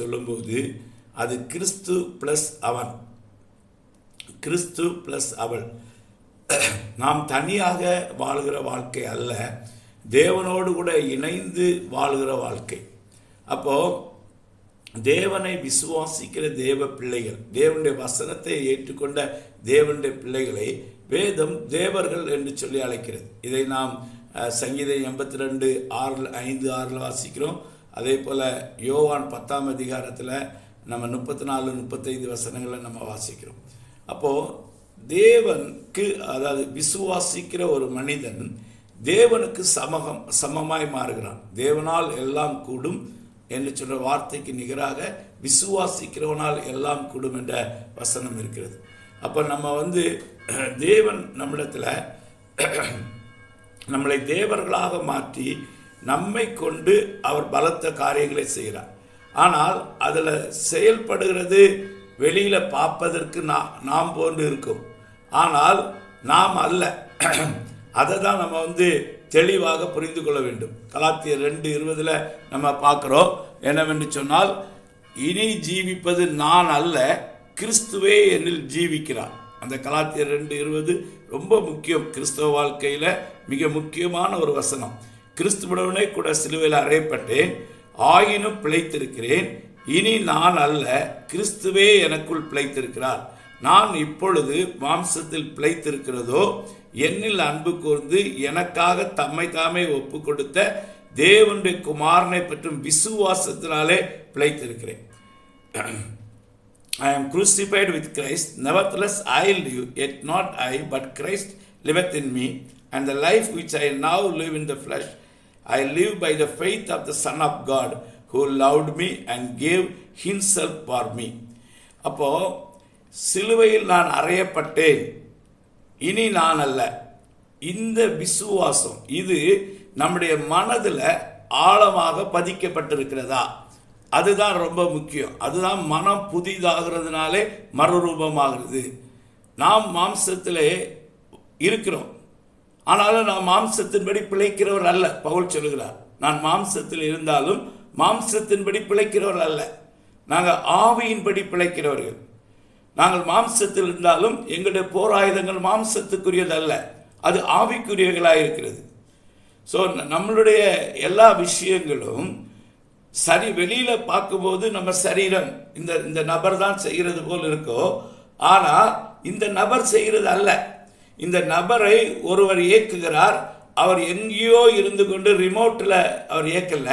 சொல்லும்போது அது கிறிஸ்து பிளஸ் அவன். கிறிஸ்து பிளஸ் அவள். நாம் தனியாக வாழ்கிற வாழ்க்கை அல்ல தேவனோடு கூட இணைந்து வாழ்கிற வாழ்க்கை. அப்போ தேவனை விசுவாசிக்கிற தேவ பிள்ளைகள் தேவனுடைய வசனத்தை ஏற்றுக்கொண்ட தேவனுடைய பிள்ளைகளை வேதம் தேவர்கள் என்று சொல்லி அழைக்கிறது. இதை நாம் சங்கீதம் எண்பத்தி ரெண்டு ஆறில் ஐந்து ஆறில் வாசிக்கிறோம். அதே போல் யோவான் பத்தாம் அதிகாரத்தில் நம்ம முப்பத்தி நாலு முப்பத்தைந்து வசனங்களை நம்ம வாசிக்கிறோம். அப்போது தேவனுக்கு அதாவது விசுவாசிக்கிற ஒரு மனிதன் தேவனுக்கு சமகம் சமமாய் மாறுகிறான். தேவனால் எல்லாம் கூடும் என்று சொல்கிற வார்த்தைக்கு நிகராக விசுவாசிக்கிறவனால் எல்லாம் கூடும் என்ற வசனம் இருக்கிறது. அப்போ நம்ம வந்து தேவன் நம்மிடத்தில் நம்மளை தேவர்களாக மாற்றி நம்மை கொண்டு அவர் பலத்த காரியங்களை செய்கிறார். ஆனால் அதில் செயல்படுகிறது வெளியில் பார்ப்பதற்கு நான் நாம் போன்று இருக்கும். ஆனால் நாம் அல்ல. அதை தான் நம்ம வந்து தெளிவாக புரிந்து கொள்ள வேண்டும். கலாத்தியர் ரெண்டு இருபதில் நம்ம பார்க்குறோம். என்னவென்று சொன்னால் இனி ஜீவிப்பது நான் அல்ல கிறிஸ்துவே என்னில் ஜீவிக்கிறார். அந்த கலாத்தியர் ரெண்டு இருபது ரொம்ப முக்கியம். கிறிஸ்தவ வாழ்க்கையில் மிக முக்கியமான ஒரு வசனம். கிறிஸ்துவுடனே கூட சிலுவையில் அறையப்பட்டேன் ஆயினும் பிழைத்திருக்கிறேன். இனி நான் அல்ல கிறிஸ்துவே எனக்குள் பிழைத்திருக்கிறார். நான் இப்பொழுது மாம்சத்தில் பிழைத்திருக்கிறதோ என்னில் அன்பு கூர்ந்து எனக்காக தம்மை தாமே ஒப்பு கொடுத்த தேவனுடைய குமாரனை பற்றும் விசுவாசத்தினாலே பிழைத்திருக்கிறேன். I am crucified with Christ nevertheless I live, yet not I, but Christ liveth in me, and the life which I now live in the flesh, I live by the faith of the Son of God, who loved me and gave himself for me. அப்போ சிலுவையில் நான் அறையப்பட்டேன். இனி நான் அல்ல. இந்த விசுவாசம் இது நம்முடைய மனதில் ஆழமாக பதிக்கப்பட்டிருக்கிறதா? அதுதான் ரொம்ப முக்கியம். அதுதான் மனம் புதிதாகிறதுனாலே மறுரூபமாகிறது. நாம் மாம்சத்திலே இருக்கிறோம். ஆனாலும் நான் மாம்சத்தின்படி பிழைக்கிறவர் அல்ல. பவுல் சொல்கிறார் நான் மாம்சத்தில் இருந்தாலும் மாம்சத்தின்படி பிழைக்கிறவர் அல்ல. நாங்கள் ஆவியின்படி பிழைக்கிறவர்கள். நாங்கள் மாம்சத்தில் இருந்தாலும் எங்களுடைய போராயுதங்கள் மாம்சத்துக்குரியது அல்ல அது ஆவிக்குரியவர்களாக இருக்கிறது. ஸோ நம்மளுடைய எல்லா விஷயங்களும் சரி வெளியில் பார்க்கும்போது நம்ம சரீரம் இந்த இந்த நபர் தான் செய்கிறது போல் இருக்கோ. ஆனால் இந்த நபர் செய்கிறது அல்ல. இந்த நபரை ஒருவர் இயக்குகிறார். அவர் எங்கேயோ இருந்து கொண்டு ரிமோட்டில் அவர் இயக்கல.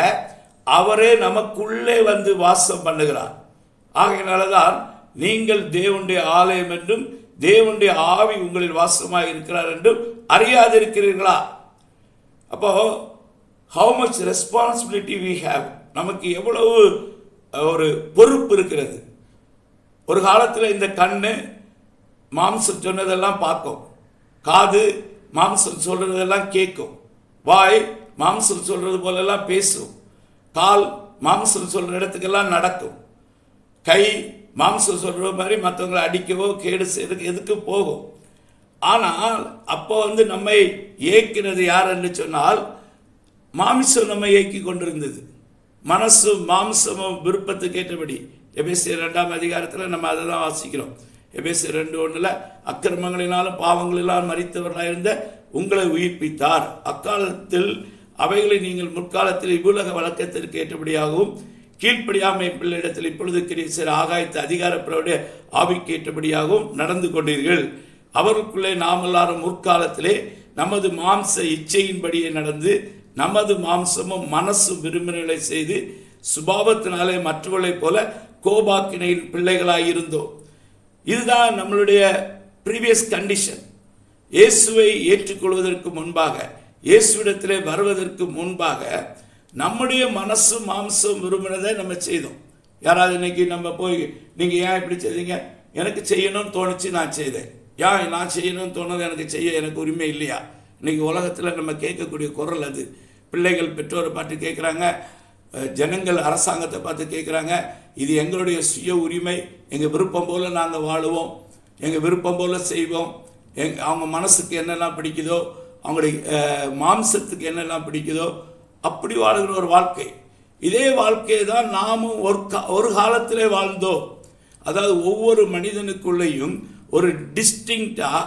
அவரே நமக்குள்ளே வந்து வாசம் பண்ணுகிறார். ஆகையினால தான் நீங்கள் தேவனுடைய ஆலயம் என்றும் தேவனுடைய ஆவி உங்களில் வாசமாக இருக்கிறார் என்றும் அறியாதிருக்கிறீர்களா? அப்போ how much responsibility we have நமக்கு எவ்வளவு ஒரு பொறுப்பு இருக்கிறது? ஒரு காலத்தில் இந்த கண்ணு மாம்சம் சொன்னதெல்லாம் பார்க்கும். காது மாம்சம் சொல்றதெல்லாம் கேட்கும் வாய் மாம்சம் சொல்றது போலெல்லாம் பேசும். கால் மாம்சம் சொல்ற இடத்துக்கெல்லாம் நடக்கும். கை மாம்சம் சொல்ற மாதிரி மற்றவங்களை அடிக்கவோ கேடு செய்யறதுக்கு எதுக்கு போகும். ஆனால் அப்போ வந்து நம்மை இயக்கினது யார் என்று சொன்னால் மாமிசம் நம்மை இயக்கி கொண்டிருந்தது. மனசும் மாம்சமும் விருப்பத்துக்கு ஏற்றபடி. எபிசி ரெண்டாம் அதிகாரத்தில் நம்ம அதை தான் வாசிக்கிறோம். எபேசு ரெண்டு ஒன்றில் அக்கிரமங்களினாலும் பாவங்களினாலும் மறித்தவர்களாக இருந்த உங்களை உயிர்ப்பித்தார். அக்காலத்தில் அவைகளை நீங்கள் முற்காலத்தில் இவ்வுலக வழக்கத்திற்கு ஏற்றபடியாகவும் கீழ்ப்படியாமை பிள்ளையிடத்தில் இப்பொழுது கிரீசர் ஆகாயத்து அதிகாரப்படைய ஆவிக்கு ஏற்றபடியாகவும் நடந்து கொண்டீர்கள். அவருக்குள்ளே நாம் எல்லாரும் முற்காலத்திலே நமது மாம்ச இச்சையின்படியே நடந்து நமது மாம்சமும் மனசும் விரும்பினங்களை செய்து சுபாவத்தினாலே மற்றவர்களைப் போல கோபாக்கினையின் பிள்ளைகளாயிருந்தோம் இதுதான் நம்மளுடைய ப்ரீவியஸ் கண்டிஷன் இயேசுவை ஏற்றுக்கொள்வதற்கு முன்பாக இயேசுவிடத்திலே வருவதற்கு முன்பாக நம்முடைய மனசு மாம்சம் விரும்பினதை நம்ம செய்தோம். யாராவது இன்னைக்கு நம்ம போய் நீங்கள் ஏன் இப்படி செய்தீங்க? எனக்கு செய்யணும்னு தோணுச்சு நான் செய்தேன். ஏன் நான் செய்யணும்னு தோணுது எனக்கு செய்ய எனக்கு உரிமை இல்லையா? இன்னைக்கு உலகத்தில் நம்ம கேட்கக்கூடிய குரல் அது. பிள்ளைகள் பெற்றோரை பாட்டு கேட்குறாங்க ஜனங்கள் அரசாங்கத்தை பார்த்து கேட்குறாங்க இது எங்களுடைய சுய உரிமை எங்கள் விருப்பம் போல் நாங்கள் வாழுவோம் எங்கள் விருப்பம் போல் செய்வோம் எங் அவங்க மனசுக்கு என்னெல்லாம் பிடிக்குதோ அவங்களுடைய மாம்சத்துக்கு என்னெல்லாம் பிடிக்குதோ அப்படி வாழ்கிற ஒரு வாழ்க்கை. இதே வாழ்க்கையை தான் நாமும் ஒரு கா- ஒரு காலத்திலே வாழ்ந்தோம். அதாவது ஒவ்வொரு மனிதனுக்குள்ளேயும் ஒரு டிஸ்டிங்டாக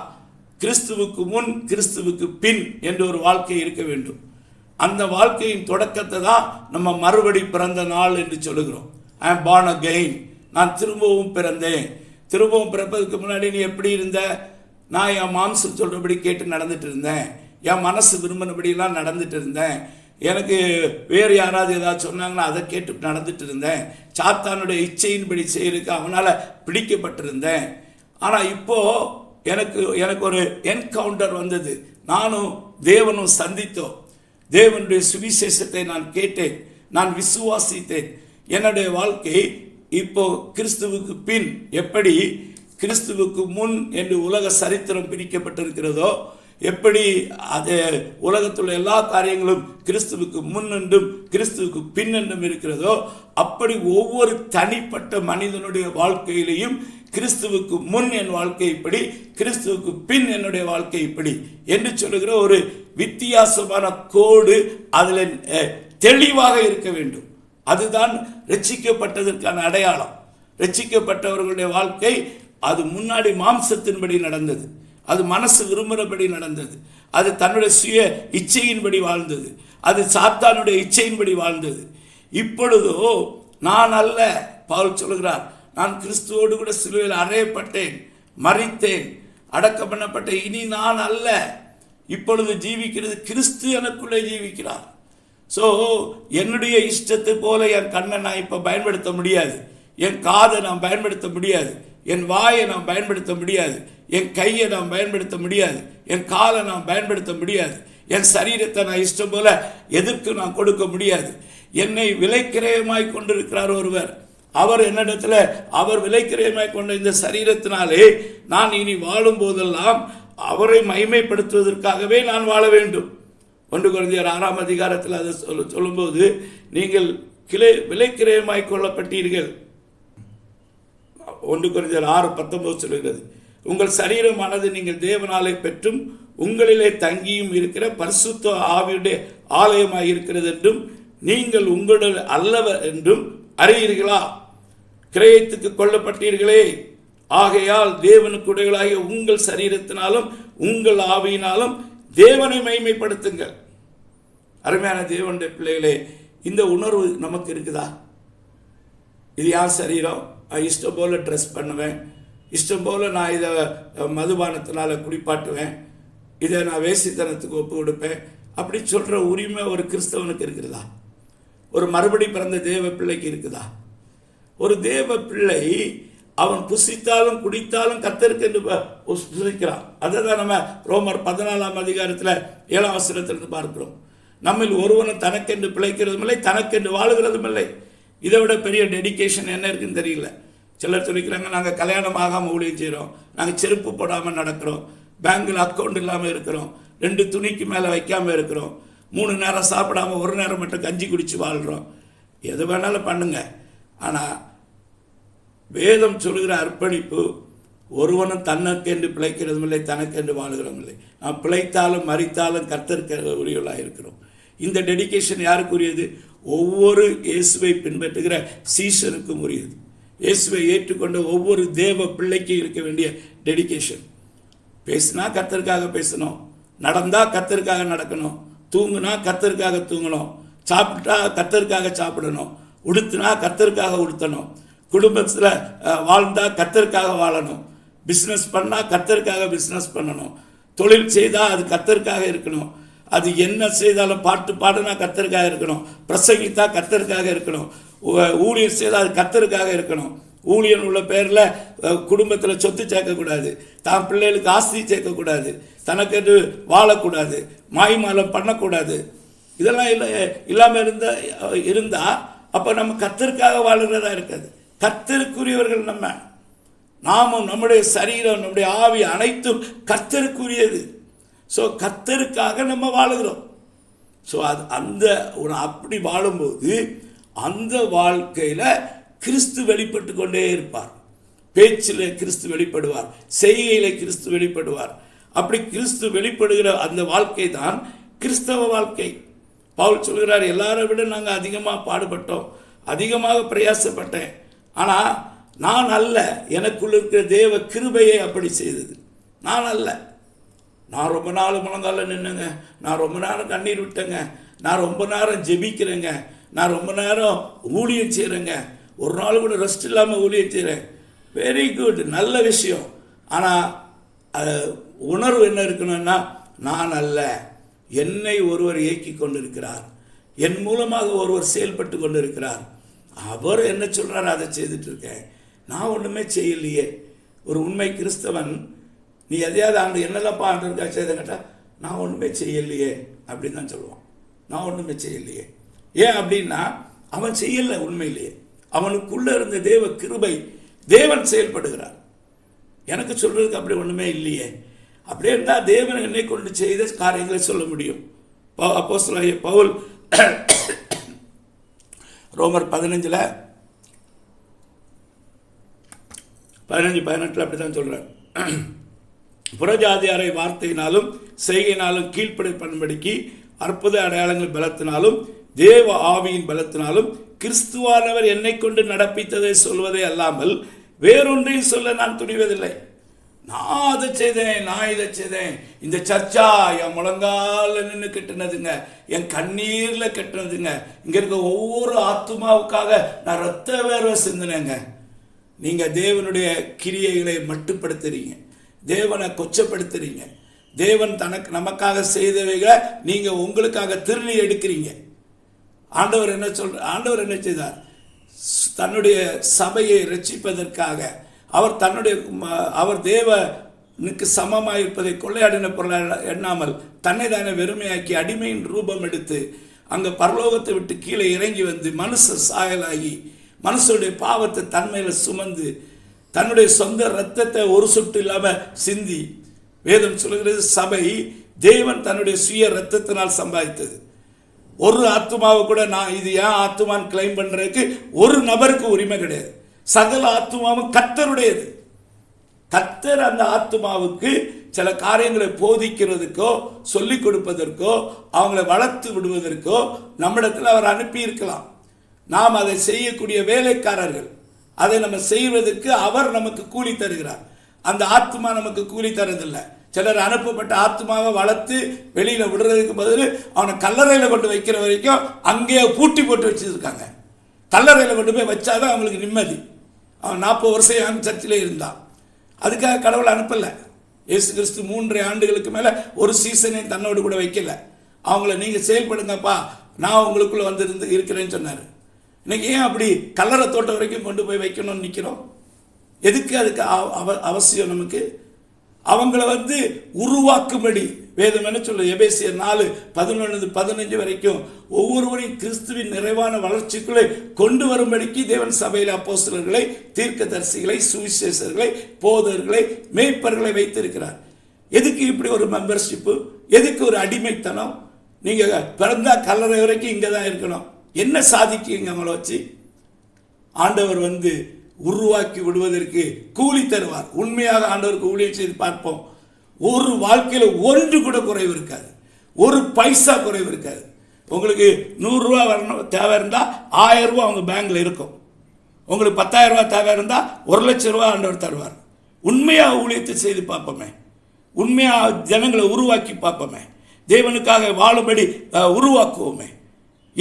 கிறிஸ்துவுக்கு முன் கிறிஸ்துவுக்கு பின் என்ற ஒரு வாழ்க்கை இருக்க வேண்டும். அந்த வாழ்க்கையின் தொடக்கத்தை தான் நம்ம மறுபடி பிறந்த நாள் என்று சொல்லுகிறோம். ஐ am born again. நான் திரும்பவும் பிறந்தேன். திரும்பவும் பிறப்பதுக்கு முன்னாடி நீ எப்படி இருந்த? நான் என் மாம்சம் சொல்கிறபடி கேட்டு நடந்துட்டு இருந்தேன். என் மனசு விரும்பினபடியெல்லாம் நடந்துட்டு இருந்தேன். எனக்கு வேறு யாராவது ஏதாவது சொன்னாங்கன்னா அதை கேட்டு நடந்துட்டு இருந்தேன். சாத்தானுடைய இச்சையின்படி செய்யறதுக்கு அவனால் பிடிக்கப்பட்டிருந்தேன். ஆனால் இப்போ எனக்கு எனக்கு ஒரு என்கவுண்டர் வந்தது. நானும் தேவனும் சந்தித்தோம். தேவனுடைய சுவிசேஷத்தை நான் கேட்டேன். நான் விசுவாசித்தேன். என்னுடைய வாழ்க்கை இப்போ கிறிஸ்துவுக்கு பின் எப்படி கிறிஸ்துவுக்கு முன் என்று உலக சரித்திரம் பிரிக்கப்பட்டிருக்கிறதோ எப்படி அது உலகத்துள்ள எல்லா காரியங்களும் கிறிஸ்துவுக்கு முன் என்றும் கிறிஸ்துவுக்கு பின் என்றும் இருக்கிறதோ அப்படி ஒவ்வொரு தனிப்பட்ட மனிதனுடைய வாழ்க்கையிலையும் கிறிஸ்துவுக்கு முன் என் வாழ்க்கை இப்படி கிறிஸ்துவுக்கு பின் என்னுடைய வாழ்க்கை இப்படி என்று சொல்லுகிற ஒரு வித்தியாசமான கோடு அதில் தெளிவாக இருக்க வேண்டும். அதுதான் ரட்சிக்கப்பட்டதற்கான அடையாளம். ரட்சிக்கப்பட்டவர்களுடைய வாழ்க்கை அது முன்னாடி மாம்சத்தின்படி நடந்தது. அது மனசு விரும்புகிறபடி நடந்தது. அது தன்னுடைய சுய இச்சையின்படி வாழ்ந்தது. அது சாத்தானுடைய இச்சையின்படி வாழ்ந்தது. இப்பொழுதோ நான் அல்ல பவுல் சொல்கிறார் நான் கிறிஸ்துவோடு கூட சிலுவையில் அறையப்பட்டேன் மறித்தேன் அடக்கம் பண்ணப்பட்டேன் இனி நான் அல்ல. இப்பொழுது ஜீவிக்கிறது கிறிஸ்து எனக்குள்ளே ஜீவிக்கிறார். ஸோ என்னுடைய இஷ்டத்தை போல என் கண்ணை நான் இப்போ பயன்படுத்த முடியாது. என் காதை நான் பயன்படுத்த முடியாது. என் வாயை நான் பயன்படுத்த முடியாது. என் கையை நான் பயன்படுத்த முடியாது. என் காலை நான் பயன்படுத்த முடியாது. என் சரீரத்தை நான் இஷ்டம் போல எதிர்க்கு நான் கொடுக்க முடியாது. என்னை விலைக்கிரயமாய் கொண்டிருக்கிறார் ஒருவர். அவர் என்னிடத்துல அவர் விலைக்கிரயமாய் கொண்ட இந்த சரீரத்தினாலே நான் இனி வாழும் போதெல்லாம் அவரை மகிமைப்படுத்துவதற்காகவே நான் வாழ வேண்டும். ஒன்று குழந்தையர் ஆறாம் அதிகாரத்தில் அதை சொல்ல சொல்லும்போது நீங்கள் கிளை விலைக்கிரயமாய் கொள்ளப்பட்டீர்கள். ஒன்று குறைஞ்சல் ஆறு பத்தொன்பது சொல்கிறது உங்கள் சரீரமானது நீங்கள் தேவனாலே பெற்றும் உங்களிலே தங்கியும் இருக்கிற பரிசுத்த ஆவியுடைய ஆலயமாக இருக்கிறது என்றும் நீங்கள் உங்களுடைய அல்லவர் என்றும் அறியீர்களா? கிரயத்துக்கு கொல்லப்பட்டீர்களே. ஆகையால் தேவனுக்குடையவளாகிய உங்கள் சரீரத்தினாலும் உங்கள் ஆவியினாலும் தேவனை மைமைப்படுத்துங்கள் அருமையான தேவனுடைய பிள்ளைகளே இந்த உணர்வு நமக்கு இருக்குதா? இது யார் சரீரம்? இஷ்டம் போல் ட்ரெஸ் பண்ணுவேன். இஷ்டம் போல் நான் இதை மதுபானத்தினால் குடிப்பாட்டுவேன் இதை நான் வேசித்தனத்துக்கு ஒப்பு கொடுப்பேன். அப்படி சொல்கிற உரிமை ஒரு கிறிஸ்தவனுக்கு இருக்கிறதா ஒரு மறுபடி பிறந்த தேவ பிள்ளைக்கு இருக்குதா? ஒரு தேவ பிள்ளை அவன் புசித்தாலும் குடித்தாலும் கத்தருக்கு என்று புசிக்கிறான் அதை தான் நம்ம ரோமர் பதினாலாம் அதிகாரத்தில் ஏழாம் வசனத்திலிருந்து பார்க்கிறோம். நம்மில் ஒருவனும் தனக்கென்று பிழைக்கிறதும் இல்லை தனக்கென்று வாழுகிறதும் இல்லை இதை விட பெரிய டெடிகேஷன் என்ன இருக்குன்னு தெரியல. சிலர் சொல்லிக்கிறாங்க நாங்கள் கல்யாணம் ஆகாமல் ஊழியம் செய்கிறோம் நாங்கள் செருப்பு போடாமல் நடக்கிறோம். பேங்கில் அக்கௌண்ட் இல்லாமல் இருக்கிறோம். ரெண்டு துணிக்கு மேலே வைக்காமல் இருக்கிறோம். மூணு நேரம் சாப்பிடாம ஒரு நேரம் மட்டும் கஞ்சி குடித்து வாழ்கிறோம் எது வேணாலும் பண்ணுங்க. ஆனால் வேதம் சொல்கிற அர்ப்பணிப்பு ஒருவனும் தனக்கென்று பிழைக்கிறதும் இல்லை தனக்கென்று வாழுகிறதும் இல்லை நாம் பிழைத்தாலும் மறித்தாலும் கர்த்தருக்கு உரியவளாக இருக்கிறோம் இந்த டெடிகேஷன் யாருக்குரியது? ஒவ்வொரு இயேசுவை பின்பற்றுகிற சீசனுக்கும் உரியது இயேசுவை ஏற்றுக்கொண்ட ஒவ்வொரு தேவ பிள்ளைக்கும் இருக்க வேண்டிய டெடிகேஷன் பேசினா கத்தருக்காக பேசணும். நடந்தா கத்தருக்காக நடக்கணும். தூங்குனா கத்தருக்காக தூங்கணும். சாப்பிட்டா கத்தருக்காக சாப்பிடணும். உடுத்துனா கத்தருக்காக உடுத்தணும். குடும்பத்தில் வாழ்ந்தால் வாழ்ந்தா கத்தருக்காக வாழணும். பிஸ்னஸ் பண்ணால் கத்தருக்காக பிஸ்னஸ் பண்ணணும். தொழில் செய்தால் அது கத்தருக்காக இருக்கணும். அது என்ன செய்தாலும் பாட்டு பாடுனா கத்தருக்காக இருக்கணும். பிரசங்கித்தா கத்தருக்காக இருக்கணும். ஊழியர் செய்தால் அது கத்தருக்காக இருக்கணும். ஊழியன் உள்ள பேரில் குடும்பத்தில் சொத்து சேர்க்கக்கூடாது. தான் பிள்ளைகளுக்கு ஆஸ்தி சேர்க்கக்கூடாது. தனக்கென்று வாழக்கூடாது. மாய்மாலம் பண்ணக்கூடாது. இதெல்லாம் இல்லை இல்லாமல் இருந்த இருந்தால் அப்போ நம்ம கத்தருக்காக வாழ்கிறதா இருக்காது. கத்தருக்குரியவர்கள் நம்ம. நாமும் நம்முடைய சரீரம் நம்முடைய ஆவி அனைத்தும் கத்தருக்குரியது ஸோ கத்தருக்காக நம்ம வாழுகிறோம். ஸோ அது அந்த ஒரு அப்படி வாழும்போது அந்த வாழ்க்கையில் கிறிஸ்து வெளிப்பட்டு கொண்டே இருப்பார். பேச்சில் கிறிஸ்து வெளிப்படுவார். செய்கையில் கிறிஸ்து வெளிப்படுவார். அப்படி கிறிஸ்து வெளிப்படுகிற அந்த வாழ்க்கை தான் கிறிஸ்தவ வாழ்க்கை. பவுல் சொல்கிறார் எல்லாரை விட நாங்கள் அதிகமாக பாடுபட்டோம். அதிகமாக பிரயாசப்பட்டேன். ஆனால் நான் அல்ல. எனக்குள்ள இருக்கிற தேவ கிருபையை அப்படி செய்தது. நான் அல்ல. நான் ரொம்ப நாள் முழங்கால நின்னுங்க. நான் ரொம்ப நேரம் கண்ணீர் விட்டேங்க. நான் ரொம்ப நேரம் ஜெபிக்கிறேங்க. நான் ரொம்ப நேரம் ஊழியம் செய்கிறேங்க ஒரு நாள் கூட ரெஸ்ட் இல்லாமல் ஊழியம் செய்கிறேன் வெரி குட் நல்ல விஷயம். ஆனால் உணர்வு என்ன இருக்கணும்னா நான் அல்ல. என்னை ஒருவர் இயக்கி கொண்டிருக்கிறார். என் மூலமாக ஒருவர் செயல்பட்டு கொண்டிருக்கிறார். அவர் என்ன சொல்கிறார் அதை செய்துட்டு இருக்கேன். நான் ஒன்றுமே செய்யலையே. ஒரு உண்மை கிறிஸ்தவன் நீ எதையாவது ஆண்டு என்னெல்லாம் ஆண்டு இருக்கா செய்த கேட்டால் நான் ஒன்றுமே செய்யலையே அப்படின்னு தான் சொல்லுவான். நான் ஒன்றுமே செய்யலையே. ஏன் அப்படின்னா அவன் செய்யல உண்மையிலேயே. அவனுக்குள்ளே இருந்த தேவ கிருபை தேவன் செயல்படுகிறார். எனக்கு சொல்கிறதுக்கு அப்படி ஒன்றுமே இல்லையே. அப்படியே இருந்தால் தேவன் என்னை கொண்டு செய்த காரியங்களை சொல்ல முடியும். அப்போ பவுல் ரோமர் பதினஞ்சில் பதினஞ்சு பதினெட்டில் அப்படி தான் சொல்கிறார் புறஜாதியாரை வார்த்தையினாலும் செய்கையினாலும் கீழ்ப்படை பண்படிக்கு அற்புத அடையாளங்கள் பலத்தினாலும் தேவ ஆவியின் பலத்தினாலும் கிறிஸ்துவானவர் என்னை கொண்டு நடப்பித்ததை சொல்வதே அல்லாமல் வேறொன்றையும் சொல்ல நான் துணிவதில்லை. நான் அதை செய்தேன் நான் இதை செய்தேன். இந்த சர்ச்சா என் முழங்கால நின்று கட்டினதுங்க என் கண்ணீரில் கட்டினதுங்க. இங்கே இருக்க ஒவ்வொரு ஆத்மாவுக்காக நான் ரத்த வேர்வை சிந்தினேங்க. நீங்கள் தேவனுடைய கிரியைகளை மட்டுப்படுத்துறீங்க. தேவனை கொச்சப்படுத்துறீங்க. தேவன் தனக்கு நமக்காக செய்தவைகளை நீங்கள் உங்களுக்காக திருநி எடுக்கிறீங்க. ஆண்டவர் என்ன சொல் ஆண்டவர் என்ன செய்தார்? தன்னுடைய சபையை ரட்சிப்பதற்காக அவர் தன்னுடைய ம- அவர் தேவனுக்கு சமமாக இருப்பதை கொள்ளையாடின பொருளாக எண்ணாமல் தன்னை தானே வெறுமையாக்கி அடிமையின் ரூபம் எடுத்து அங்கே பரலோகத்தை விட்டு கீழே இறங்கி வந்து மனுஷ சாயலாகி மனுஷனுடைய பாவத்தை தன்மையில் சுமந்து தன்னுடைய சொந்த ரத்தத்தை ஒரு சுட்டு இல்லாமல் சிந்தி. வேதம் சொல்கிறது சபை தேவன் தன்னுடைய சுய ரத்தத்தினால் சம்பாதித்தது. ஒரு ஆத்துமாவை கூட நான் இது ஏன் ஆத்மான்னு கிளைம் பண்ணுறதுக்கு ஒரு நபருக்கு உரிமை கிடையாது. சகல ஆத்துமாவும் கத்தருடையது. கத்தர் அந்த ஆத்துமாவுக்கு சில காரியங்களை போதிக்கிறதுக்கோ சொல்லிக் கொடுப்பதற்கோ அவங்களை வளர்த்து விடுவதற்கோ நம்மிடத்தில் அவர் அனுப்பி இருக்கலாம் நாம் அதை செய்யக்கூடிய வேலைக்காரர்கள். அதை நம்ம செய்வதற்கு அவர் நமக்கு கூலி தருகிறார். அந்த ஆத்மா நமக்கு கூலி தரதில்லை. சிலர் அனுப்பப்பட்ட ஆத்மாவை வளர்த்து வெளியில் விடுறதுக்கு பதில் அவனை கல்லறையில் கொண்டு வைக்கிற வரைக்கும் அங்கேயே பூட்டி போட்டு வச்சுருக்காங்க. கல்லறையில் கொண்டு போய் வச்சாதான் அவங்களுக்கு நிம்மதி. அவன் நாற்பது வருஷம் ஆண்டு சர்ச்சிலே இருந்தான். அதுக்காக கடவுளை அனுப்பலை. இயேசு கிறிஸ்து மூன்றரை ஆண்டுகளுக்கு மேலே ஒரு சீசனையும் தன்னோடு கூட வைக்கல. அவங்கள நீங்கள் செயல்படுங்கப்பா நான் உங்களுக்குள்ளே வந்திருந்து இருக்கிறேன்னு சொன்னார். இன்னைக்கு ஏன் அப்படி கல்லறை தோட்டம் வரைக்கும் கொண்டு போய் வைக்கணும்னு நிற்கிறோம் எதுக்கு அதுக்கு அவ- அவ- அவசியம் நமக்கு? அவங்கள வந்து உருவாக்கும்படி வேதம் என்ன சொல்ல எபேசியர் நாலு பதினொன்று பதினஞ்சு வரைக்கும் ஒவ்வொருவரையும் கிறிஸ்துவின் நிறைவான வளர்ச்சிக்குள்ளே கொண்டு வரும்படிக்கு தேவன் சபையில் அப்போஸ்தலர்களை தீர்க்கதரிசிகளை சுவிசேஷர்களை போதர்களை மேய்ப்பர்களை வைத்திருக்கிறார். எதுக்கு இப்படி ஒரு மெம்பர்ஷிப்பு எதுக்கு ஒரு அடிமைத்தனம்? நீங்கள் பிறந்தா கல்லறை வரைக்கும் இங்கே தான் இருக்கணும். என்ன சாதிக்குங்க அவங்கள வச்சு? ஆண்டவர் வந்து உருவாக்கி விடுவதற்கு கூலி தருவார். உண்மையாக ஆண்டவருக்கு ஊழியர் செய்து பார்ப்போம். ஒரு வாழ்க்கையில் ஒன்று கூட குறைவு இருக்காது. ஒரு பைசா குறைவு இருக்காது. உங்களுக்கு நூறுரூவா வரணும் தேவை இருந்தால் ஆயிரம் ரூபா அவங்க பேங்க்ல இருக்கும். உங்களுக்கு பத்தாயிரம் ரூபா தேவை இருந்தால் ஒரு லட்சம் ரூபா ஆண்டவர் தருவார். உண்மையாக ஊழியத்தை செய்து பார்ப்போமே. உண்மையாக ஜனங்களை உருவாக்கி பார்ப்போமே. தேவனுக்காக வாழும்படி உருவாக்குவோமே.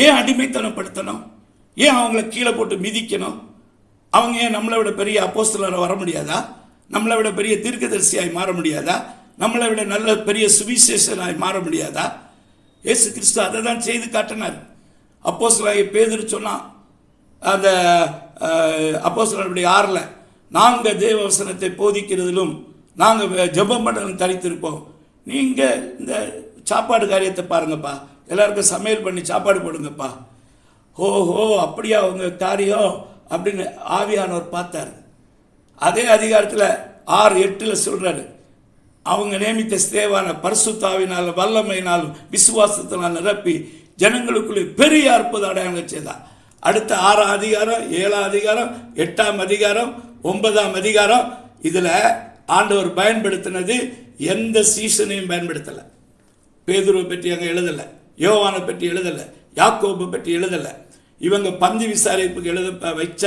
ஏன் அடிமைத்தனப்படுத்தணும்? ஏன் அவங்கள கீழே போட்டு மிதிக்கணும்? அவங்க ஏன் நம்மளை விட பெரிய அப்போஸ்தலரை வர முடியாதா? நம்மளை விட பெரிய தீர்க்கதரிசியாய் மாற முடியாதா? நம்மளை விட நல்ல பெரிய சுவிசேஷனாய் மாற முடியாதா? ஏசு கிறிஸ்து அதை தான் செய்து காட்டினார். அப்போஸ்தலனாகிய பேதர் சொன்னான் அந்த அப்போஸ்தலனுடைய ஆறில் நாங்கள் தேவ வசனத்தை போதிக்கிறதிலும் நாங்கள் ஜெபம் பண்ணலும் தரித்திருப்போம். நீங்கள் இந்த சாப்பாடு காரியத்தை பாருங்கப்பா. எல்லாருக்கும் சமையல் பண்ணி சாப்பாடு போடுங்கப்பா. ஓஹோ அப்படியா அவங்க காரியம்? அப்படின்னு ஆவியானவர் பார்த்தார். அதே அதிகாரத்தில் ஆறு எட்டில் சொல்கிறாரு அவங்க நியமித்த சேவான பரிசுத்தாவினால் வல்லமையினாலும் விசுவாசத்தினால் நிரப்பி ஜனங்களுக்குள்ளே பெரிய அற்புத அடையாளம் செய்தார் அடுத்த ஆறாம் அதிகாரம் ஏழாம் அதிகாரம் எட்டாம் அதிகாரம் ஒன்பதாம் அதிகாரம் இதில் ஆண்டவர் பயன்படுத்தினது எந்த சீசனையும் பயன்படுத்தலை. பேதுருவை பற்றி அங்கே எழுதலை. யோவானை பற்றி எழுதலை யாக்கோபை பற்றி எழுதலை. இவங்க பந்தி விசாரிப்புக்கு எழுத வச்ச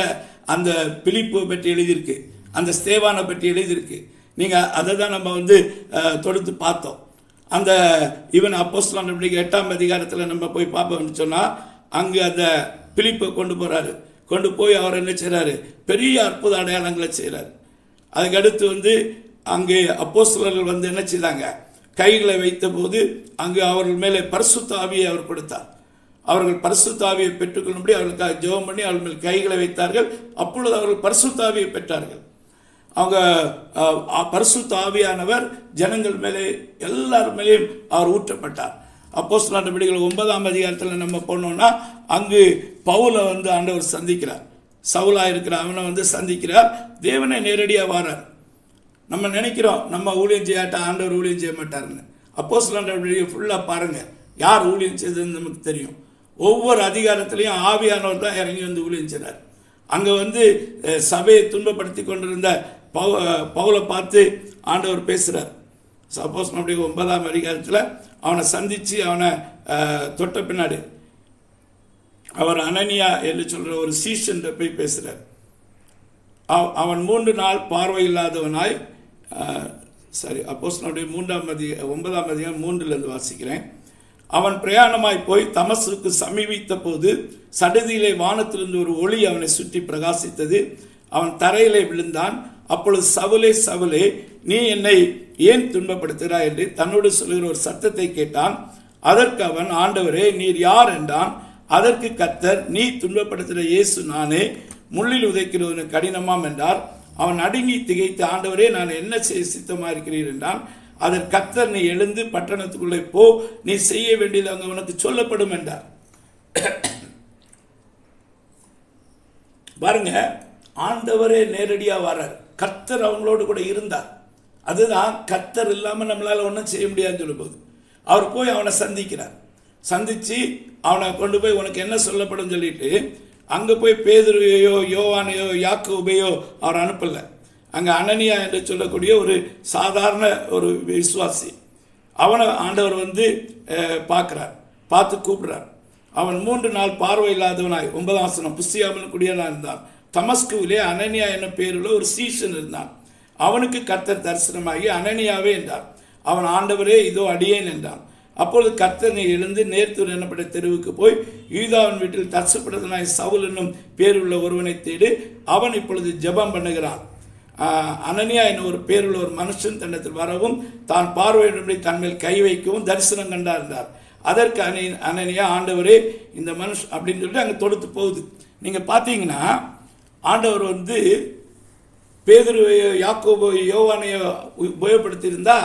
அந்த பிலிப்பு பற்றி எழுதியிருக்கு. அந்த ஸ்தேவானை பற்றி எழுதியிருக்கு. நீங்கள் அதை தான் நம்ம வந்து தொடுத்து பார்த்தோம். அந்த இவன் அப்போஸ்லான் நடவடிக்கை எட்டாம் அதிகாரத்தில் நம்ம போய் பார்ப்போம்னு சொன்னால் அங்கே அந்த பிலிப்பை கொண்டு போகிறாரு கொண்டு போய் அவர் என்ன செய்கிறாரு பெரிய அற்புத அடையாளங்களை செய்கிறாரு அதுக்கடுத்து வந்து அங்கே அப்போஸ்லர்கள் வந்து என்ன செய்தாங்க? கைகளை வைத்தபோது அங்கு அவர்கள் மேலே பரிசுத்தாவியை அவர் கொடுத்தார். அவர்கள் பரிசுத்தாவியை பெற்றுக்கொள்ளும்படி அவர்களுக்காக ஜெபம் பண்ணி அவர்கள் மேல் கைகளை வைத்தார்கள். அப்பொழுது அவர்கள் பரிசுத்தாவியை பெற்றார்கள். அவங்க பரிசுத்தாவியானவர் ஜனங்கள் மேலே எல்லார் மேலேயும் அவர் ஊற்றப்பட்டார். அப்போஸ் நடவடிக்கைகள் ஒன்பதாம் அதிகாரத்தில் நம்ம போனோம்னா அங்கு பவுலை வந்து ஆண்டவர் சந்திக்கிறார். சவுலாக இருக்கிற அவனை வந்து சந்திக்கிறார். தேவனை நேரடியாக வாரார். நம்ம நினைக்கிறோம் நம்ம ஊழியம் செய்யாட்டா ஆண்டவர் ஊழியம் செய்ய மாட்டாருன்னு. அப்போஸ் நடவடிக்கை ஃபுல்லாக பாருங்கள் யார் ஊழியம் செய்ததுன்னு நமக்கு தெரியும். ஒவ்வொரு அதிகாரத்திலையும் ஆவியானவர் தான் இறங்கி வந்து ஊழியம் செய்கிறார் அங்கே வந்து சபையை துன்பப்படுத்தி கொண்டிருந்த பவு பவுலை பார்த்து ஆண்டவர் பேசுகிறார் சப்போஸ் நம்முடைய ஒன்பதாம் அதிகாரத்தில் அவனை சந்தித்து அவனை தொட்ட பின்னாடி அவர் அனனியா என்று சொல்கிற ஒரு சீஷன் போய் பேசுகிறார் அவ- அவன் மூன்று நாள் பார்வை இல்லாதவனாய் சரி அப்போஸ் நம்முடைய மூன்றாம் அதிக ஒன்பதாம் அதிகம் மூன்றிலிருந்து வாசிக்கிறேன். அவன் பிரயாணமாய் போய் தமசுக்கு சமீபித்த போது சடுதியிலே வானத்திலிருந்து ஒரு ஒளி அவனை சுற்றி பிரகாசித்தது. அவன் தரையிலே விழுந்தான். அப்பொழுது சவுலே சவுலே நீ என்னை ஏன் துன்பப்படுத்துகிறாய் என்று தன்னோடு சொல்லுகிற ஒரு சத்தத்தை கேட்டான். அதற்கு அவன் ஆண்டவரே நீர் யார் என்றான். அதற்கு கத்தர் நீ துன்பப்படுத்துகிற இயேசு நானே. முள்ளில் உதைக்கிறவனு கடினமாம் என்றார். அவன் நடுங்கி திகைத்து ஆண்டவரே நான் என்ன செய்ய சித்தமாக இருக்கிறீர் என்றான். அதன் கத்தர் நீ எழுந்து பட்டணத்துக்குள்ளே போ. நீ செய்ய வேண்டியது அங்கே உனக்கு சொல்லப்படும் என்றார். பாருங்க ஆண்டவரே நேரடியாக வரார் கத்தர் அவங்களோடு கூட இருந்தார். அதுதான் கத்தர் இல்லாமல் நம்மளால் ஒன்றும் செய்ய முடியாதுன்னு சொல்லும்போது அவர் போய் அவனை சந்திக்கிறார். சந்தித்து அவனை கொண்டு போய் உனக்கு என்ன சொல்லப்படும் சொல்லிட்டு அங்கே போய் பேதுருவையோ யோவானையோ யாக்கோபையோ அவர் அனுப்பலை. அங்கே அனனியா என்று சொல்லக்கூடிய ஒரு சாதாரண ஒரு விசுவாசி. அவனை ஆண்டவர் வந்து பார்க்குறார் பார்த்து கூப்பிடுறார். அவன் மூன்று நாள் பார்வை இல்லாதவனாய் ஒன்பதாம் வசனம் புஸ்தியாமல் குடியனாக இருந்தான். தமஸ்குவிலே அனனியா என்ன பேருள்ள ஒரு சீசன் இருந்தான். அவனுக்கு கர்த்தர் தரிசனமாகி அனனியாவே என்றார். அவன் ஆண்டவரே இதோ அடியேன் என்றான். அப்பொழுது கர்த்தனை எழுந்து நேர்த்தூர் எனப்பட்ட தெருவுக்கு போய் யூதாவின் வீட்டில் தர்சப்படுதனாய் சவுல் என்னும் பேருள்ள ஒருவனை தேடி அவன் இப்பொழுது ஜெபம் பண்ணுகிறான். அனனியா என்ற ஒரு பேருள்ள ஒரு மனுஷன் தன்னத்தில் வரவும் தான் பார்வையிடும்படி தன்மேல் கை வைக்கவும் தரிசனம் கண்டார் இருந்தார் அதற்கு அனி அனனியா ஆண்டவரே இந்த மனுஷ் அப்படின்னு சொல்லிட்டு அங்கே தொடுத்து போகுது. நீங்கள் பார்த்தீங்கன்னா ஆண்டவர் வந்து பேதுருவையோ யாக்கோபோ யோவானையோ உபயோகப்படுத்தியிருந்தா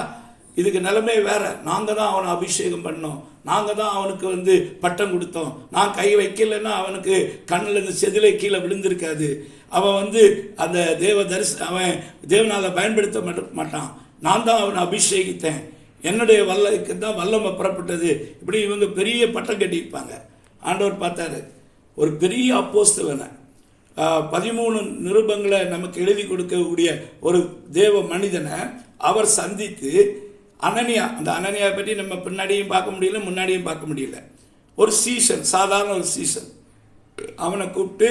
இதுக்கு நிலைமை வேற. நாங்கள் தான் அவனை அபிஷேகம் பண்ணோம். நாங்கள் தான் அவனுக்கு வந்து பட்டம் கொடுத்தோம். நான் கை வைக்கலைன்னா அவனுக்கு கண்ணில் இருந்து செதிலை கீழே விழுந்திருக்காது. அவன் வந்து அந்த தேவ தரிச அவன் தேவனால் பயன்படுத்த மாட்ட- மாட்டான். நான் தான் அவனை அபிஷேகித்தேன். என்னுடைய வல்லக்கு தான் வல்லமை புறப்பட்டது. இப்படி இவங்க பெரிய பட்டம் கட்டியிருப்பாங்க. ஆண்டவர் பார்த்தாரு. ஒரு பெரிய அப்போஸ்தவனை பதிமூணு நிருபங்களை நமக்கு எழுதி கொடுக்கக்கூடிய ஒரு தேவ மனிதனை அவர் சந்தித்து அனனியா அந்த அனனியா பற்றி நம்ம பின்னாடியும் பார்க்க முடியல முன்னாடியும் பார்க்க முடியல. ஒரு சீசன் சாதாரண ஒரு சீசன் அவனை கூப்பிட்டு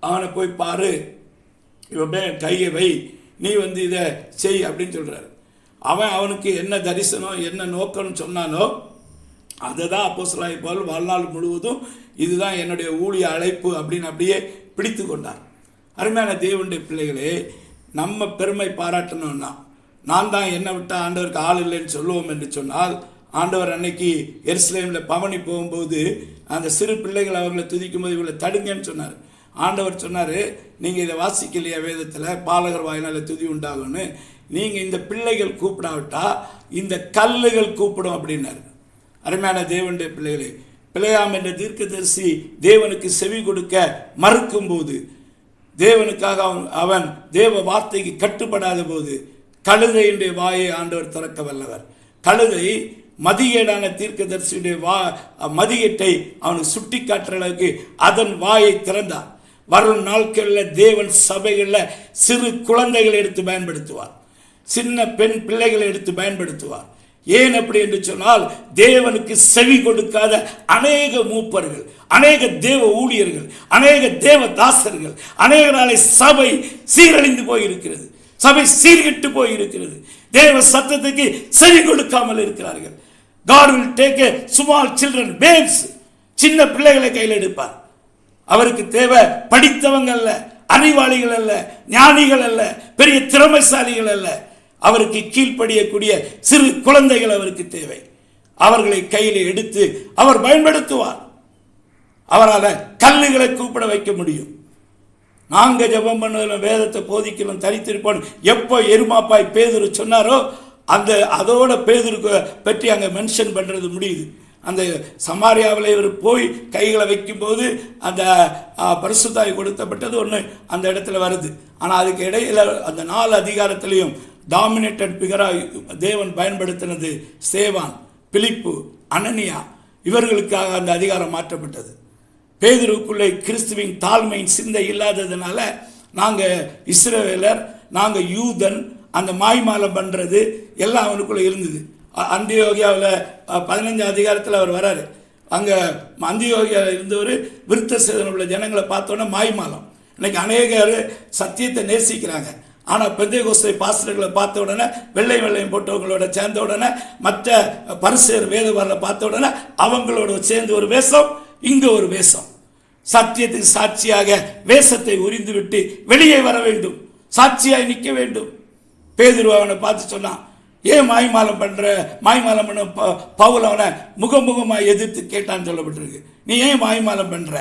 அவனை போய் பாரு. இவன் கையை வை. நீ வந்து இதை செய் அப்படின்னு சொல்கிறாரு அவன் அவனுக்கு என்ன தரிசனம் என்ன நோக்கம்னு சொன்னானோ அதை தான் அப்போஸ்தலனாகிய பவுல் வாழ்நாள் முழுவதும் இதுதான் என்னுடைய ஊழிய அழைப்பு அப்படின்னு அப்படியே பிடித்து கொண்டார். அருமையான தேவனுடைய பிள்ளைகளே நம்ம பெருமை பாராட்டணும்னா நான் தான் என்னை விட்டால் ஆண்டவருக்கு ஆள் இல்லைன்னு சொல்லுவோம் என்று சொன்னால் ஆண்டவர் அன்னைக்கு எருசலேமில் பவனி போகும்போது அந்த சிறு பிள்ளைகள் அவர்களை துதிக்கும் போது இவங்களை தடுங்கன்னு சொன்னார். ஆண்டவர் சொன்னார் நீங்கள் இதை வாசிக்கலையா வேதத்தில்? பாலகர் வாயினால் துதி உண்டாகும்னு. நீங்கள் இந்த பிள்ளைகள் கூப்பிடாவிட்டா இந்த கல்லுகள் கூப்பிடும் அப்படின்னார். அருமையான தேவனுடைய பிள்ளைகளே பிள்ளையாம் என்ற தீர்க்கதரிசி தேவனுக்கு செவி கொடுக்க மறுக்கும்போது தேவனுக்காக அவன் அவன் தேவ வார்த்தைக்கு கட்டுப்படாத போது கழுதையினுடைய வாயை ஆண்டவர் திறக்க வல்லவர். கழுதை மதிகேடான தீர்க்கதரிசியுடைய வா மதிகேட்டை அவனுக்கு சுட்டி காட்டுற அளவுக்கு அதன் வாயை திறந்தார். வரும் நாட்களில் தேவன் சபைகளில் சிறு குழந்தைகளை எடுத்து பயன்படுத்துவார். சின்ன பெண் பிள்ளைகளை எடுத்து பயன்படுத்துவார். ஏன் அப்படி என்று சொன்னால் தேவனுக்கு செவி கொடுக்காத அநேக மூப்பர்கள் அநேக தேவ ஊழியர்கள் அநேக தேவ தாசர்கள் அநேக நாளை சபை சீரழிந்து போயிருக்கிறது. சபை போய் போயிருக்கிறது. தேவ சத்தத்துக்கு செவி கொடுக்காமல் இருக்கிறார்கள். God will take a small children babes சின்ன பிள்ளைகளை கையில் எடுப்பார். அவருக்கு தேவை படித்தவங்க அல்ல அறிவாளிகள் அல்ல ஞானிகள் அல்ல பெரிய திறமைசாலிகள் அல்ல. அவருக்கு கீழ்ப்படியக்கூடிய சிறு குழந்தைகள் அவருக்கு தேவை. அவர்களை கையில் எடுத்து அவர் பயன்படுத்துவார். அவரால் கல்லுகளை கூப்பிட வைக்க முடியும். நாங்கள் ஜெபம் பண்ணுவதில் வேதத்தை போதிக்கணும் தரித்திருப்போம். எப்போ எருமாப்பாய் பேதுரு சொன்னாரோ அந்த அதோட பேதுருக்கு பற்றி அங்கே மென்ஷன் பண்ணுறது முடியுது. அந்த சமாரியாவில் இவர் போய் கைகளை வைக்கும்போது அந்த பரிசுத்தாய் கொடுத்தப்பட்டது ஒன்று அந்த இடத்துல வருது. ஆனால் அதுக்கு இடையில் அந்த நாலு அதிகாரத்திலையும் டாமினேட்டட் பிகராக தேவன் பயன்படுத்தினது சேவான் பிலிப்பு அனனியா. இவர்களுக்காக அந்த அதிகாரம் மாற்றப்பட்டது. பேதுருக்குள்ளே கிறிஸ்துவின் தாழ்மையின் சிந்தை இல்லாததுனால நாங்கள் இஸ்ரவேலர் நாங்கள் யூதன் அந்த மாய்மாலம் பண்ணுறது எல்லாம் அவனுக்குள்ளே இருந்தது. அந்தியோகியாவில் பதினஞ்சு அதிகாரத்தில் அவர் வராரு. அங்கே அந்தியோகியாவில் இருந்தவர் விருத்த சேதனம் உள்ள ஜனங்களை பார்த்தோன்னே மாய்மாலம் இன்னைக்கு அநேகர் சத்தியத்தை நேசிக்கிறாங்க. ஆனால் பெந்தைகோஸ்தை பாஸ்டர்களை பார்த்த உடனே வெள்ளை வெள்ளையும் போட்டவங்களோட சேர்ந்த உடனே மற்ற பரிசேர் வேதவாரில் பார்த்த உடனே அவங்களோட சேர்ந்து ஒரு வேஷம் இங்கே ஒரு வேஷம். சத்தியத்துக்கு சாட்சியாக வேஷத்தை உரிந்துவிட்டு வெளியே வர வேண்டும். சாட்சியாய் நிற்க வேண்டும். பேதுரு அவனை பார்த்து சொன்னான் ஏன் மாய்மாலம் பண்ணுற மாய்மாலம் பண்ண ப- பவுல் அவனை முகமுகமாக எதிர்த்து கேட்டான்னு சொல்லப்பட்டிருக்கு. நீ ஏன் மாய்மாலம் பண்ணுற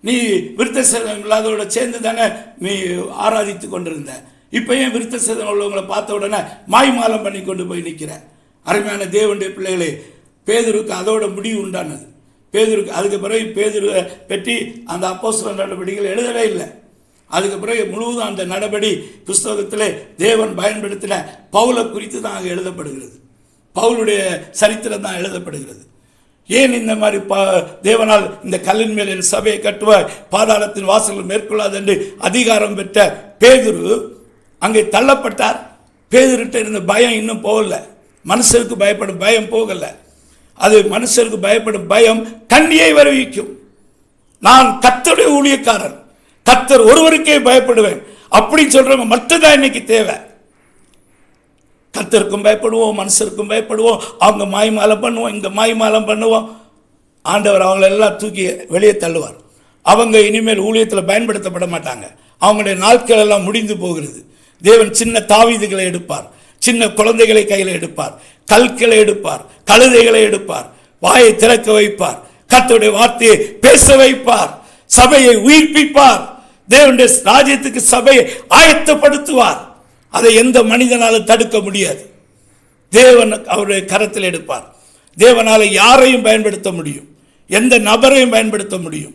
நீ விருத்த சேதம் இல்லாதவோட சேர்ந்து தானே நீ ஆராதித்து கொண்டிருந்த. இப்போ ஏன் விருத்த சேதம் உள்ளவங்களை பார்த்த உடனே மாய்மாலம் பண்ணி கொண்டு போய் நிற்கிற அருமையான தேவனுடைய பிள்ளைகளே பேதருக்கு அதோட முடிவு உண்டானது. பேதுருக்கு அதுக்கு பிறகு பேதுருவை பற்றி அந்த அப்போஸ்தல நடவடிக்கைகள் எழுதவே இல்லை. அதுக்கு பிறகு முழுவதும் அந்த நடபடி புஸ்தகத்தில் தேவன் பயன்படுத்தின பவுலை குறித்து தான் அங்கே எழுதப்படுகிறது. பவுலுடைய சரித்திரம் தான் எழுதப்படுகிறது. ஏன் இந்த மாதிரி ப தேவனால் இந்த கல்லின் மேல் என் சபையை கட்டுவ பாதாளத்தின் வாசல்கள் மேற்கொள்ளாது என்று அதிகாரம் பெற்ற பேதுரு அங்கே தள்ளப்பட்டார். பேதுருட்ட இருந்த பயம் இன்னும் போகல. மனுஷருக்கு பயப்படும் பயம் போகலை. அது மனுஷருக்கு பயப்படும் பயம் கண்ணியை வருவிக்கும். நான் கத்தருடைய ஊழியக்காரன் கத்தர் ஒருவருக்கே பயப்படுவேன். அப்படின்னு சொல்றவங்க மட்டும்தான் இன்னைக்கு தேவை. கத்தருக்கும் பயப்படுவோம் மனுஷருக்கும் பயப்படுவோம். அவங்க மாய்மாலம் பண்ணுவோம் இங்க மாய்மாலம் பண்ணுவோம். ஆண்டவர் அவங்கள எல்லாம் தூக்கி வெளியே தள்ளுவார். அவங்க இனிமேல் ஊழியத்தில் பயன்படுத்தப்பட மாட்டாங்க. அவங்களுடைய நாட்கள் எல்லாம் முடிந்து போகிறது. தேவன் சின்ன தாவீதுகளை எடுப்பார். சின்ன குழந்தைகளை கையில் எடுப்பார். கல்களை எடுப்பார் கழுதைகளை எடுப்பார் வாயை திறக்க வைப்பார் கத்துடைய வார்த்தையை பேச வைப்பார் சபையை உயிர்ப்பிப்பார். தேவனுடைய ராஜ்யத்துக்கு சபையை ஆயத்தப்படுத்துவார். அதை எந்த மனிதனாலும் தடுக்க முடியாது. தேவன் அவருடைய கரத்தில் எடுப்பார். தேவனால் யாரையும் பயன்படுத்த முடியும். எந்த நபரையும் பயன்படுத்த முடியும்.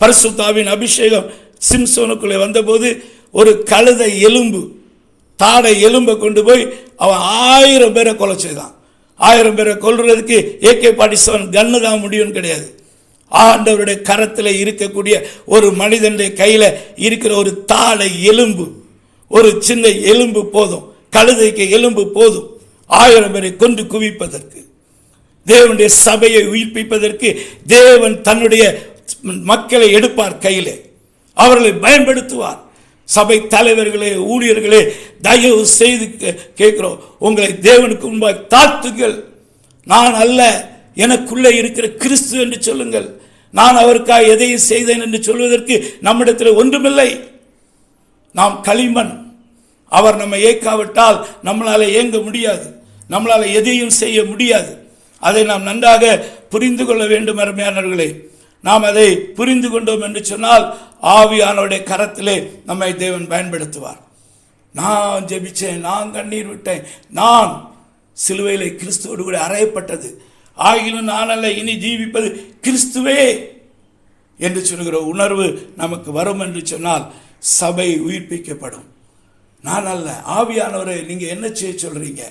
பரிசுத்தாவின் அபிஷேகம் சிம்சோனுக்குள்ளே வந்தபோது ஒரு கழுதை எலும்பு தாடை எலும்பை கொண்டு போய் அவன் ஆயிரம் பேரை கொலை செய்தான். ஆயிரம் பேரை கொல்றதுக்கு ஏகே பாட்டி செவன் கன்னு தான் முடியும்னு கிடையாது. ஆண்டவருடைய கரத்தில் இருக்கக்கூடிய ஒரு மனிதனுடைய கையில் இருக்கிற ஒரு தாடை எலும்பு. ஒரு சின்ன எலும்பு போதும். கழுதைக்கு எலும்பு போதும். ஆயிரம் பேரை கொண்டு குவிப்பதற்கு. தேவனுடைய சபையை உயிர்ப்பிப்பதற்கு தேவன் தன்னுடைய மக்களை எடுப்பார் கையிலே. அவர்களை பயன்படுத்துவார். சபை தலைவர்களே ஊழியர்களே தயவு செய்து கே- கேட்கிறோம். உங்களை தேவனுக்கு முன்பாக தாழ்த்துங்கள். நான் அல்ல எனக்குள்ளே இருக்கிற கிறிஸ்து என்று சொல்லுங்கள். நான் அவருக்காக எதையும் செய்தேன் என்று சொல்வதற்கு நம்மிடத்தில் ஒன்றுமில்லை. நாம் களிமண். அவர் நம்ம ஏற்காவிட்டால் நம்மளால் இயங்க முடியாது. நம்மளால் எதையும் செய்ய முடியாது. அதை நாம் நன்றாக புரிந்து கொள்ள வேண்டும் அருமையானவர்களே. நாம் அதை புரிந்து கொண்டோம் என்று சொன்னால் ஆவியானவருடைய கரத்திலே நம்மை தேவன் பயன்படுத்துவார். நான் ஜெபிச்சேன் நான் கண்ணீர் விட்டேன் நான் சிலுவையிலே கிறிஸ்துவோடு கூட அறையப்பட்டது. ஆகிலும் நான் அல்ல இனி ஜீவிப்பது கிறிஸ்துவே என்று சொல்கிற உணர்வு நமக்கு வரும் என்று சொன்னால் சபை உயிர்ப்பிக்கப்படும். நான் அல்ல ஆவியானவரை நீங்கள் என்ன செய்ய சொல்கிறீங்க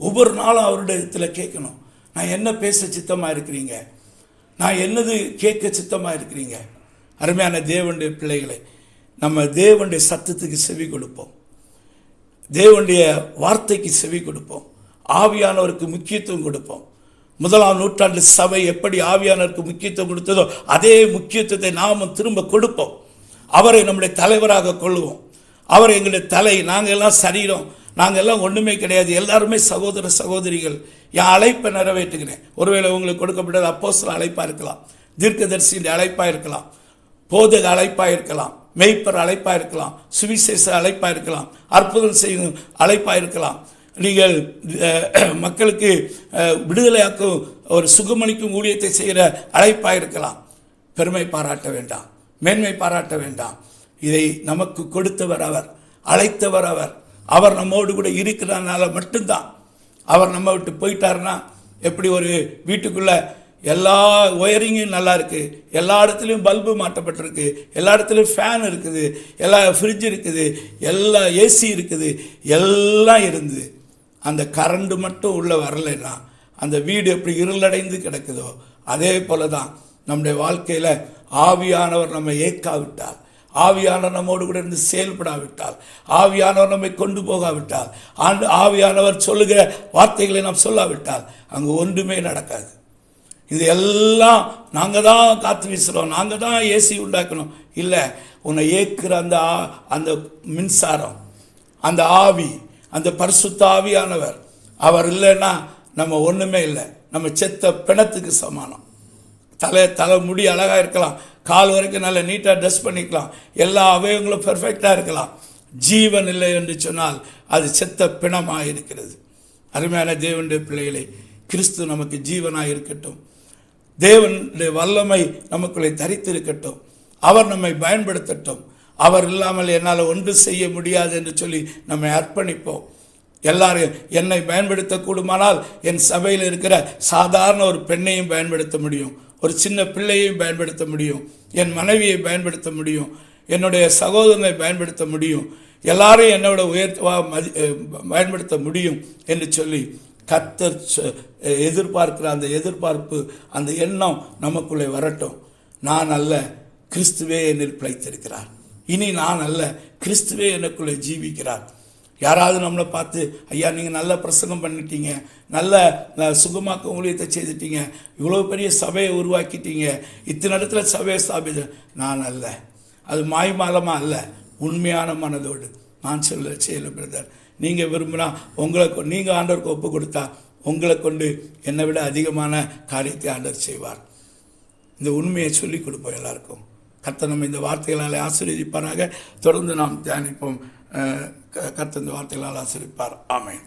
ஒவ்வொரு நாளும் அவருடைய இடத்துல கேட்கணும். நான் என்ன பேச சித்தமாக இருக்கிறீங்க? நான் என்னது கேட்க சித்தமாக இருக்கிறீங்க? அருமையான தேவனுடைய பிள்ளைகளை நம்ம தேவனுடைய சத்தத்துக்கு செவி கொடுப்போம். தேவனுடைய வார்த்தைக்கு செவி கொடுப்போம். ஆவியானவருக்கு முக்கியத்துவம் கொடுப்போம். முதலாம் நூற்றாண்டு சபை எப்படி ஆவியானவருக்கு முக்கியத்துவம் கொடுத்ததோ அதே முக்கியத்துவத்தை நாமும் திரும்ப கொடுப்போம். அவரை நம்முடைய தலைவராக கொள்ளுவோம் அவர் எங்களுடைய தலை நாங்கள் எல்லாம் சரீரம். நாங்கள் எல்லாம் ஒன்றுமே கிடையாது. எல்லாருமே சகோதர சகோதரிகள். என் அழைப்பை நிறைவேற்றுகிறேன். ஒருவேளை உங்களுக்கு கொடுக்கப்பட்டது அப்போ சில அழைப்பாக இருக்கலாம். தீர்க்கதரிசியின் அழைப்பாக இருக்கலாம். போதக அழைப்பாக இருக்கலாம். மெய்ப்பர் அழைப்பாக இருக்கலாம். சுவிசேஷ அழைப்பாக இருக்கலாம். அற்புதம் செய்யும் அழைப்பாக இருக்கலாம். நீங்கள் மக்களுக்கு விடுதலையாக்கும் ஒரு சுகமளிக்கும் ஊழியத்தை செய்கிற அழைப்பாக இருக்கலாம். பெருமை பாராட்ட வேண்டாம். மேன்மை பாராட்ட வேண்டாம். இதை நமக்கு கொடுத்தவர் அவர் அழைத்தவர் அவர். அவர் நம்மோடு கூட இருக்கிறனால மட்டும்தான். அவர் நம்ம விட்டு போயிட்டாருன்னா எப்படி ஒரு வீட்டுக்குள்ள எல்லா ஒயரிங்கும் நல்லா இருக்குது எல்லா இடத்துலையும் பல்பு மாட்டப்பட்டிருக்கு எல்லா இடத்துலையும் ஃபேன் இருக்குது. எல்லா ஃப்ரிட்ஜ் இருக்குது. எல்லா ஏசி இருக்குது. எல்லாம் இருந்து அந்த கரண்ட்டு மட்டும் உள்ளே வரலைன்னா அந்த வீடு எப்படி இருளடைந்து கிடக்குதோ அதே போல தான் நம்முடைய வாழ்க்கையில் ஆவியானவர் நம்ம ஏற்காவிட்டால் ஆவியானவர் நம்மோடு கூட இருந்து செயல்படாவிட்டால் ஆவியானவர் நம்மை கொண்டு போகாவிட்டால் ஆண்டு ஆவியானவர் சொல்லுகிற வார்த்தைகளை நாம் சொல்லாவிட்டால் அங்கு ஒன்றுமே நடக்காது. இது எல்லாம் நாங்கள் தான் காற்று வீசுகிறோம் நாங்கள் தான் ஏசி உண்டாக்கணும். இல்லை உன்னை ஏற்கிற அந்த ஆ- அந்த மின்சாரம் அந்த ஆவி அந்த பரிசுத்த ஆவியானவர் அவர் இல்லைன்னா நம்ம ஒன்றுமே இல்லை. நம்ம செத்த பிணத்துக்கு சமானம். தலை தலை முடி அழகாக இருக்கலாம். கால் வரைக்கும் நல்ல நீட்டாக ட்ரெஸ் பண்ணிக்கலாம். எல்லா அவயவங்களும் பெர்ஃபெக்டாக இருக்கலாம். ஜீவன் இல்லை என்று சொன்னால் அது செத்த பிணமாக இருக்கிறது. அருமையான தேவனுடைய பிள்ளைகளை கிறிஸ்து நமக்கு ஜீவனாக இருக்கட்டும். தேவனுடைய வல்லமை நமக்குள்ளே தரித்திருக்கட்டும். அவர் நம்மை பயன்படுத்தட்டும். அவர் இல்லாமல் என்னால் ஒன்று செய்ய முடியாது என்று சொல்லி நம்மை அர்ப்பணிப்போம். எல்லாரும் என்னை பயன்படுத்தக்கூடுமானால் என் சபையில் இருக்கிற சாதாரண ஒரு பெண்ணையும் பயன்படுத்த முடியும். ஒரு சின்ன பிள்ளையையும் பயன்படுத்த முடியும் என் மனைவியை பயன்படுத்த முடியும் என்னுடைய சகோதரனை பயன்படுத்த முடியும் எல்லாரையும் என்னோட உயர்த்துவா மதி பயன்படுத்த முடியும் என்று சொல்லி கத்தர் சொ- எதிர்பார்க்கிற அந்த எதிர்பார்ப்பு அந்த எண்ணம் நமக்குள்ளே வரட்டும். நான் அல்ல கிறிஸ்துவே என்னில் பிழைத்திருக்கிறார். இனி நான் அல்ல கிறிஸ்துவே எனக்குள்ளே ஜீவிக்கிறார். யாராவது நம்மளை பார்த்து ஐயா நீங்கள் நல்ல பிரசங்கம் பண்ணிட்டீங்க. நல்ல சுகமாக்க ஊழியத்தை செய்துட்டீங்க. இவ்வளோ பெரிய சபையை உருவாக்கிட்டீங்க. இத்தனை இடத்துல சபையை ஸ்தாபித நான் அல்ல. அது மாய்மாலமாக அல்ல. உண்மையான மனதோடு. நான் சொல்ல செய்யல பிரதர் நீங்கள் விரும்பினா உங்களை கொ- நீங்கள் ஆண்டவருக்கு ஒப்பு கொடுத்தா உங்களை கொண்டு என்னை விட அதிகமான காரியத்தை ஆண்டவர் செய்வார். இந்த உண்மையை சொல்லிக் கொடுப்போம் எல்லாருக்கும். கத்தனம் நம்ம இந்த வார்த்தைகளால் ஆசீர்வதிப்பாராக. தொடர்ந்து நாம் தியானிப்போம். கர்த்தந்த க- இந்த வார்த்தைகளால் ஆசிரிப்பார். ஆமேன்.